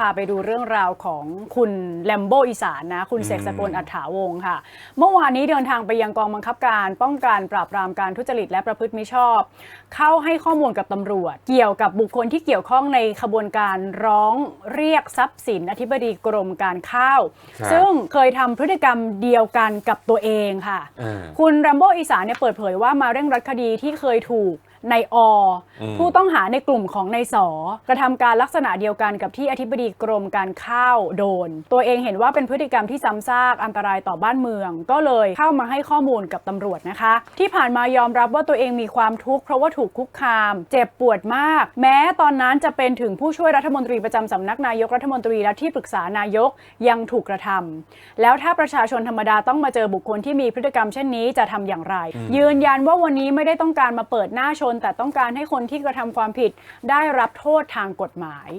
พาไปดูเรื่องราวของคุณแลมโบอีสานนะ คุณเสกสกลอัฏฐาวงศ์ค่ะ เมื่อวานนี้เดินทางไปยังกองบังคับการป้องกันปราบปรามการทุจริตและประพฤติมิชอบ เข้าให้ข้อมูลกับตำรวจ เกี่ยวกับบุคคลที่เกี่ยวข้องในขบวนการร้องเรียกทรัพย์สินอธิบดีกรมการข้าวครับซึ่งเคยทำพฤติกรรมเดียวกันกับตัวเองค่ะอ่าคุณแรมโบอีสานเนี่ยเปิดเผยว่ามาเร่งรัดคดีที่เคยถูก ในออืมผู้ต้องหาในกลุ่มของในสอกระทำการลักษณะเดียวกันกับที่อธิบดีกรมการข้าวโดน ตัวเองเห็นว่าเป็นพฤติกรรมที่ซ้ำซากอันตรายต่อบ้านเมือง ก็เลยเข้ามาให้ข้อมูลกับตำรวจนะคะ ที่ผ่านมายอมรับว่าตัวเองมีความทุกข์เพราะว่าถูกคุกคาม เจ็บปวดมาก แม้ตอนนั้นจะเป็นถึงผู้ช่วยรัฐมนตรีประจำสำนักนายกรัฐมนตรีและที่ปรึกษานายกยังถูกกระทำแล้วถ้าประชาชนธรรมดาต้องมาเจอบุคคลที่มีพฤติกรรมเช่นนี้จะทำอย่างไร ยืนยันว่าวันนี้ไม่ได้ต้องการมาเปิดหน้าชน แต่ต้องการให้คนที่กระทำความผิดได้รับโทษทางกฎหมาย